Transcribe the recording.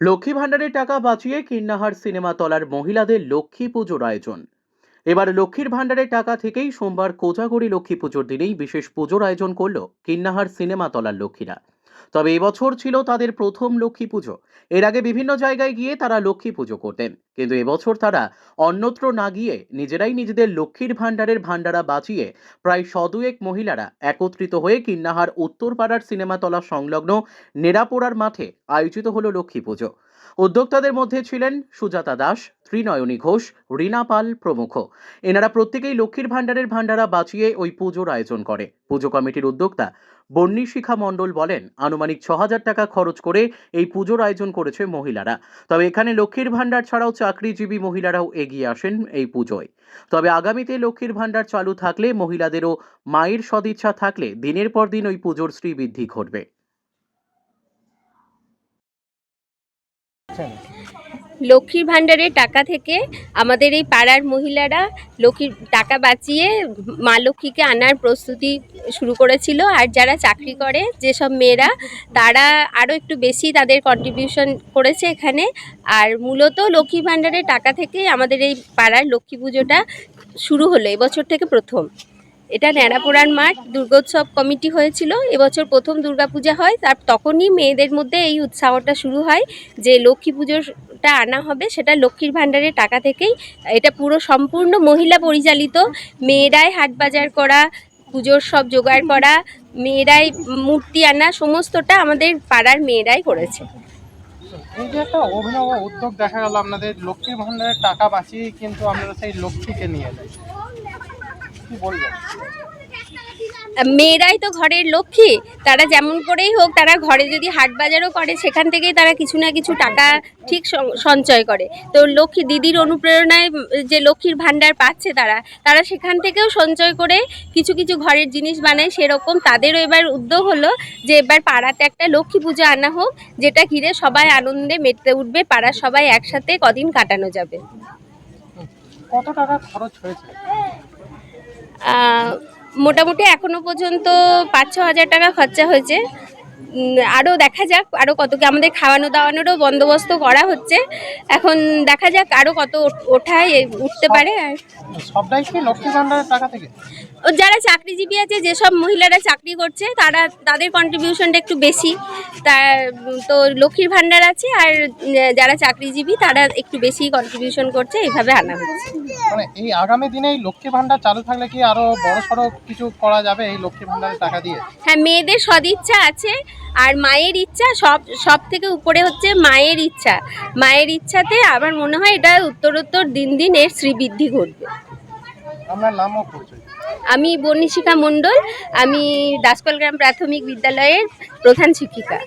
লক্ষ্মী ভাণ্ডারের টাকা বাঁচিয়ে কিন্নাহার সিনেমা তলার মহিলাদের লক্ষ্মী পুজোর আয়োজন। এবার লক্ষ্মীর ভাণ্ডারের টাকা থেকেই সোমবার কোজাগরি লক্ষ্মী পুজোর দিনেই বিশেষ পুজোর আয়োজন করল কিন্নাহার সিনেমা তলার লক্ষ্মীরা। তবে এবছর ছিল তাদের প্রথম লক্ষ্মী পুজো। এর আগে বিভিন্ন জায়গায় গিয়ে তারা লক্ষ্মী পুজো করতেন। কিন্তু এবছর তারা অন্যত্র না গিয়ে নিজেরাই নিজেদের লক্ষ্মীর ভাণ্ডারের ভাণ্ডারা বাঁচিয়ে প্রায় শদুয়েক মহিলারা একত্রিত হয়ে কিন্নাহার উত্তরপাড়ার সিনেমাতলা সংলগ্ন নেরাপোড়ার মাঠে আয়োজিত হলো লক্ষ্মী পুজো। উদ্যোক্তাদের মধ্যে ছিলেন সুজাতা দাস, ত্রিনয়নী ঘোষ, রীনা পাল প্রমুখ। এনারা প্রত্যেকেই লক্ষ্মীর ভাণ্ডারের ভাণ্ডারা বাঁচিয়ে ওই পুজোর আয়োজন করে। পুজো কমিটির উদ্যোক্তা বন্নী শিখা মণ্ডল বলেন, আনুমানিক ছ হাজার টাকা খরচ করে এই পুজোর আয়োজন করেছে মহিলারা। তবে এখানে লক্ষ্মীর ভাণ্ডার ছাড়াও চাকরিজীবী মহিলারাও এগিয়ে আসেন এই পুজোয়। তবে আগামীতে লক্ষ্মীর ভাণ্ডার চালু থাকলে মহিলাদেরও মায়ের সদিচ্ছা থাকলে দিনের পর দিন ওই পুজোর শ্রীবৃদ্ধি ঘটবে। লক্ষ্মীর ভাণ্ডারের টাকা থেকে আমাদের এই পাড়ার মহিলারা লক্ষ্মীর টাকা বাঁচিয়ে মা লক্ষ্মীকে আনার প্রস্তুতি শুরু করেছিল। আর যারা চাকরি করে, যেসব মেয়েরা, তারা আরও একটু বেশি তাদের কন্ট্রিবিউশন করেছে এখানে। আর মূলত লক্ষ্মী ভাণ্ডারের টাকা থেকেই আমাদের এই পাড়ার লক্ষ্মী পুজোটা শুরু হলো, এবছর থেকে প্রথম। এটা ন্যাড়াপোড়ার মাঠ, দুর্গোৎসব কমিটি হয়েছিল, এবছর প্রথম দুর্গাপূজা হয়, তার তখনই মেয়েদের মধ্যে এই উৎসাহটা শুরু হয় যে লক্ষ্মী পুজোটা আনা হবে, সেটা লক্ষ্মীর ভাণ্ডারের টাকা থেকেই, এটা পুরো সম্পূর্ণ মহিলা পরিচালিত, মেয়েরাই হাট বাজার করা, পুজোর সব জোগাড় করা, মেয়েরাই মূর্তি আনা, সমস্তটা আমাদের পাড়ার মেয়েরাই করেছে। উদ্যোগ দেখা গেল আপনাদের লক্ষ্মী ভান্ডারের টাকা কিন্তু সেই লক্ষ্মীকে নিয়ে কি বলবেন মেয়েরাই তো ঘরের লক্ষ্মী। তারা যেমন করেই হোক তারা ঘরে যদি হাট বাজারও করে সেখান থেকেই তারা কিছু না কিছু টাকা ঠিক সঞ্চয় করে। তো লক্ষ্মী দিদির অনুপ্রেরণায় যে লক্ষ্মীর ভাণ্ডার পাচ্ছে তারা তারা সেখান থেকেও সঞ্চয় করে কিছু কিছু ঘরের জিনিস বানায়। সেরকম তাদেরও এবার উদ্যোগ হলো যে এবার পাড়াতে একটা লক্ষ্মী পুজো আনা হোক যেটা ঘিরে সবাই আনন্দে মেতে উঠবে পাড়ার সবাই একসাথে কদিন কাটানো যাবে। কত টাকা খরচ হয়েছে? মোটামুটি এখনও পর্যন্ত পাঁচ ছ হাজার টাকা খরচা হয়েছে। আরও দেখা যাক আরও কত কি আমাদের খাওয়ানো দাওয়ানোরও বন্দোবস্ত করা হচ্ছে। এখন দেখা যাক আরও কত ওঠায় উঠতে পারে আর। সবটাই কি লক্ষ্মী টাকা থেকে? ও যারা চাকরিজীবী আছে যেসব মহিলারা চাকরি করছে তারা তাদের কন্ট্রিবিউশনটা একটু বেশি। তার তো লক্ষ্মীর ভাণ্ডার আছে আর যারা চাকরিজীবী তারা একটু বেশি কন্ট্রিবিউশন করছে এইভাবে আনা হচ্ছে। মানে এই আগামী দিনে এই লক্ষ্মী ভান্ডার চালু থাকলে কি আরও বড় সড়ো কিছু করা যাবে এই লক্ষ্মী ভান্ডারের টাকা দিয়ে? হ্যাঁ মেয়েদের সদিচ্ছা আছে আর মায়ের ইচ্ছা সব সব থেকে উপরে হচ্ছে মায়ের ইচ্ছা। মায়ের ইচ্ছাতে আমার মনে হয় এটা উত্তরোত্তর দিন দিন এর শ্রীবৃদ্ধি ঘটবে। আমি বর্ণিশিকা মণ্ডল আমি দাসকল গ্রাম প্রাথমিক বিদ্যালয়ের প্রধান শিক্ষিকা।